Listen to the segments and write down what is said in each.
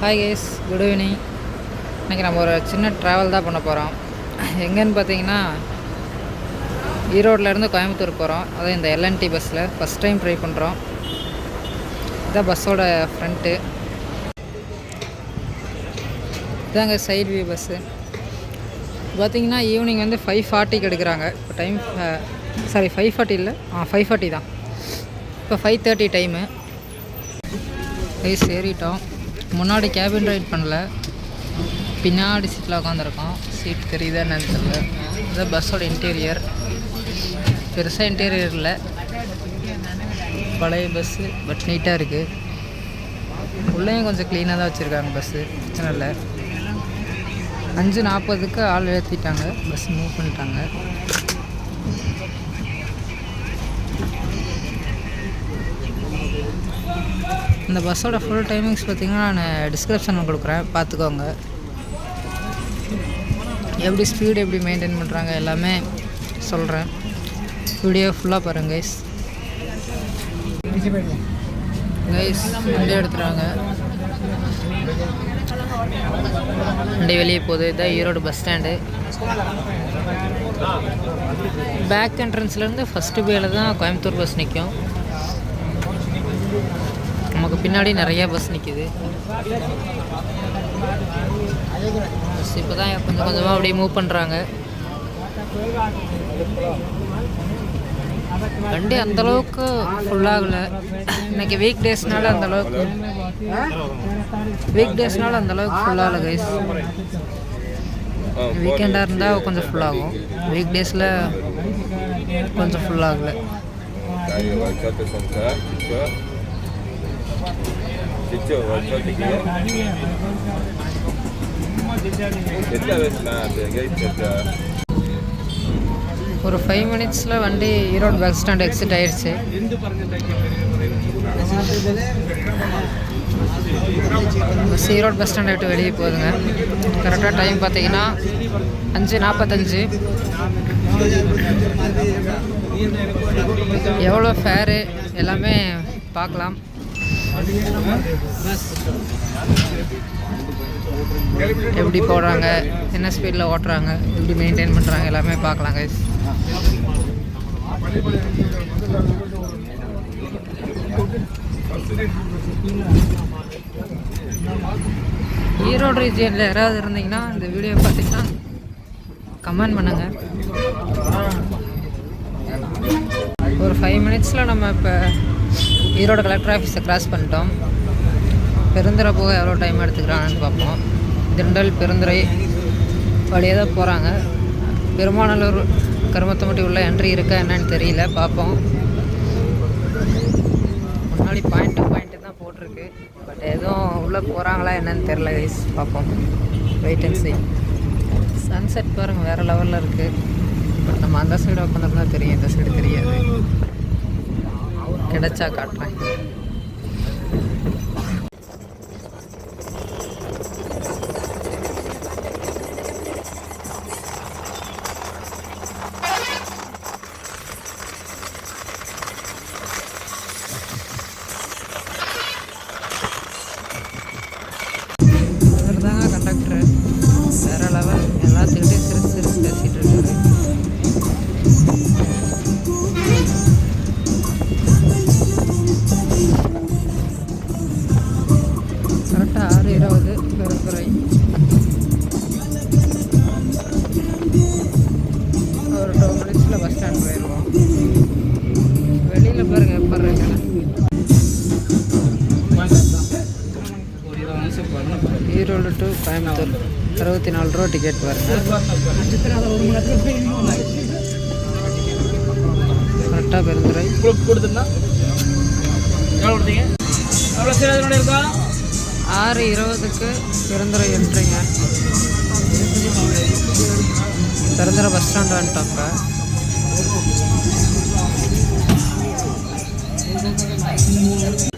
Hi guys good evening இன்றைக்கி நம்ம ஒரு சின்ன ட்ராவல் தான் பண்ண போகிறோம் எங்கேன்னு பார்த்தீங்கன்னா ஈரோட்லேருந்து கோயம்புத்தூர் போகிறோம் அதுவும் இந்த எல்என்டி பஸ்ஸில் ஃபஸ்ட் டைம் ட்ரை பண்ணுறோம் இதான் பஸ்ஸோட ஃப்ரண்ட்டு இதாங்க சைட் வியூ பஸ்ஸு பார்த்தீங்கன்னா ஈவினிங் வந்து ஃபைவ் ஃபார்ட்டிக்கு எடுக்கிறாங்க. இப்போ டைம் சாரி ஃபைவ் ஃபார்ட்டி இல்லை? ஆ ஃபைவ் ஃபார்ட்டி தான். இப்போ ஃபைவ் தேர்ட்டி டைமு ரைஸ் ஏறிட்டோம் முன்னாடி கேபின் ரைட் பண்ணல. பின்னாடி சீட்டில் உட்காந்துருக்கோம் சீட் தெரியுதா என்னன்னு தெரியல. இதுதான் பஸ்ஸோட இன்டீரியர் பெருசாக இன்டீரியர் இல்லை. பழைய பஸ்ஸு பட் நீட்டாக இருக்குது உள்ளேயும் கொஞ்சம் க்ளீனாக தான் வச்சுருக்காங்க பஸ்ஸு பிரச்சனை இல்லை. அஞ்சு நாற்பதுக்கு ஆள் ஏற்றிட்டாங்க பஸ் மூவ் பண்ணிட்டாங்க. இந்த பஸ்ஸோட ஃபுல் டைமிங்ஸ் பார்த்தீங்கன்னா நான் டிஸ்கிரிப்ஷனில் கொடுக்குறேன். பார்த்துக்கோங்க எப்படி ஸ்பீடு எப்படி மெயின்டைன் பண்ணுறாங்க எல்லாமே சொல்கிறேன் வீடியோ ஃபுல்லாக பாருங்கள் கைஸ் கைஸ் வண்டி எடுத்துகிறாங்க வண்டி வெளியே போகுது. இதான் ஈரோடு பஸ் ஸ்டாண்டு பேக் என்ட்ரன்ஸ்லேருந்து ஃபஸ்ட்டு பேல தான் கோயம்புத்தூர் பஸ் நிற்கும் நமக்கு பின்னாடி நிறைய பஸ் நிற்கிது பஸ் இப்போ தான் கொஞ்சம் கொஞ்சமாக அப்படியே மூவ் பண்ணுறாங்க வண்டி அந்தளவுக்கு ஃபுல்லாகலை இன்னைக்கு வீக் டேஸ்னால அந்தளவுக்கு வீக் டேஸ்னால அந்தளவுக்கு ஃபுல்லாகல கைஸ் வீக்கெண்டாக இருந்தால் கொஞ்சம் ஃபுல்லாகும் வீக் டேஸில் கொஞ்சம் ஃபுல்லாகலை வயசுல கைட் ஒரு ஃபைவ் மினிட்ஸில் வண்டி ஈரோடு பஸ் ஸ்டாண்ட் எக்ஸிட் ஆயிடுச்சு பஸ் ஈரோடு பஸ் ஸ்டாண்டை விட்டு வெளியே போகுதுங்க. கரெக்டாக டைம் பார்த்தீங்கன்னா அஞ்சு நாற்பத்தஞ்சு எவ்வளோ ஃபேரு எல்லாமே பார்க்கலாம். எப்படி போடுறாங்க என்ன ஸ்பீடில் ஓட்டுறாங்க எப்படி மெயின்டைன் பண்ணுறாங்க எல்லாமே பார்க்கலாம் கைஸ் ஈரோடு ரீஜியனில் யாராவது இருந்தீங்கன்னா இந்த வீடியோ பார்த்தீங்கன்னா கமெண்ட் பண்ணுங்கள் ஒரு ஃபைவ் மினிட்ஸில் நம்ம இப்போ ஈரோடு கலெக்டர் ஆஃபீஸை கிராஸ் பண்ணிட்டோம். பெருந்துறை போக எவ்வளோ டைம் எடுத்துக்கிறாங்கன்னு பார்ப்போம். திண்டல் பெருந்துறை வழியாக தான் போகிறாங்க பெருமாநல்லூர் கருமத்தம்பட்டி உள்ள என்ட்ரி இருக்கா என்னன்னு தெரியல பார்ப்போம். முன்னாடி பாயிண்ட் பாயிண்ட்டு தான் போட்டிருக்கு. பட் எதுவும் உள்ளே போகிறாங்களா என்னன்னு தெரில கைஸ் பார்ப்போம். வெயிட் அண்ட் சி சன்செட் பாருங்கள் வேறு லெவலில் இருக்குது பட் நம்ம அந்த சைடு உட்காந்துருந்தா தெரியும் இந்த சைடு தெரியாது. കിടച്ചാ കാട്ടേ ஈரோடு டு கோயம்புத்தூர் அறுபத்தி நாலு ரூபா டிக்கெட் வருங்க கரெக்டாக பெருந்துரை ஆறு இருபதுக்கு பெருந்துரை என்றீங்க பெருந்துரை பஸ் ஸ்டாண்ட் வந்துட்டோம்ப்பா Thank.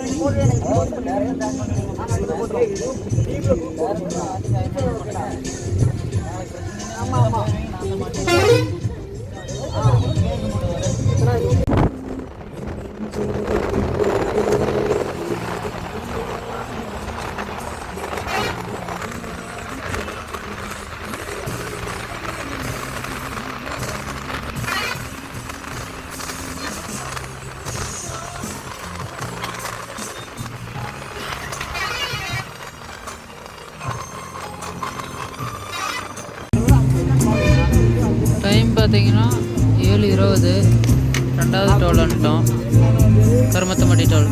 ఇప్పుడు பார்த்தீங்கன்னா ஏழு இருபது ரெண்டாவது டோல் வந்துட்டோம். கருமத்தம்பட்டி டோல்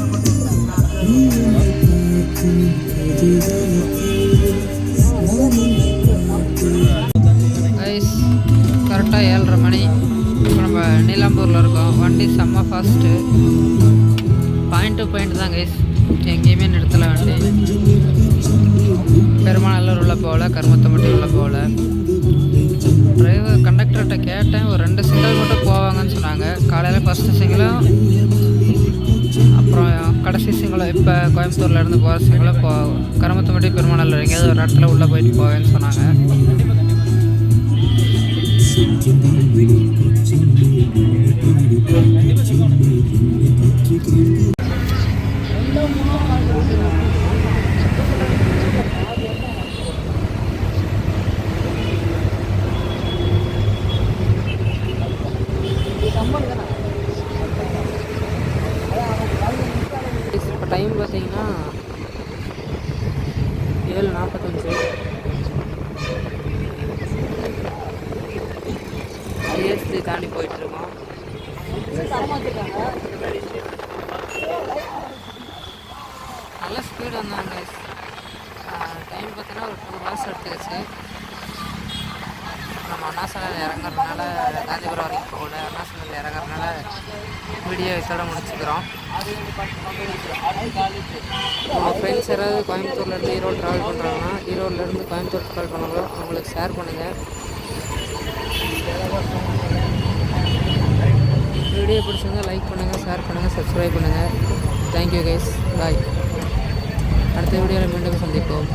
கைஸ் கரெக்டாக ஏழரை மணி. இப்போ நம்ம நீலாம்பூரில் இருக்கோம். வண்டி செம்ம ஃபாஸ்ட்டு பாயிண்ட் டு பாயிண்ட் தான் கைஸ் எங்கேயுமே நிறுத்தலை வண்டி. பெருமாநல்லூர் உள்ள போகல கருமத்தம்பட்டி உள்ள போகல. டிரைவர் கண்டக்டர்கிட்ட கேட்டேன். ஒரு ரெண்டு சிங்கிள் மட்டும் போவாங்கன்னு சொன்னாங்க. காலையில் ஃபஸ்ட்டு சிங்கிளும் அப்புறம் கடைசி சிங்கிளும் இப்போ கோயம்புத்தூரில் இருந்து போகிற சிங்கிளும் போ கரமத்தம்பட்டி பெருமாநல்லூர் எங்கேயாவது ஒரு இடத்துல உள்ளே போயிட்டு போவேன்னு சொன்னாங்க டைம் பார்த்தீங்கன்னா ஏழு நாற்பத்தஞ்சு சிஎஸ்டி தாண்டி போயிட்டுருக்கோம். நல்ல ஸ்பீடு வந்தாங்க டைம் பார்த்தீங்கன்னா ஒரு டூ ஹவர்ஸ் எடுத்துக்கிச்சு. நம்ம அண்ணாசாலையில் இறங்குறதுனால காஞ்சிபுரம் வரைக்கும் போகல. அண்ணாசாலையில் இறங்குறதுனால வீடியோ இதோட முடிச்சுக்கிறோம். நம்ம ஃப்ரெண்ட்ஸ் யாராவது கோயம்புத்தூர்லேருந்து ஈரோடு ட்ராவல் பண்ணுறாங்கன்னா ஈரோட்லேருந்து கோயம்புத்தூர் ட்ராவல் பண்ணுறோம் அவங்களுக்கு ஷேர் பண்ணுங்கள் வீடியோ பிடிச்சிருந்தா லைக் பண்ணுங்கள் ஷேர் பண்ணுங்கள் சப்ஸ்கிரைப் பண்ணுங்கள் தேங்க்யூ கைஸ் பாய் அடுத்த வீடியோவில் மீண்டும் சந்திப்போம்.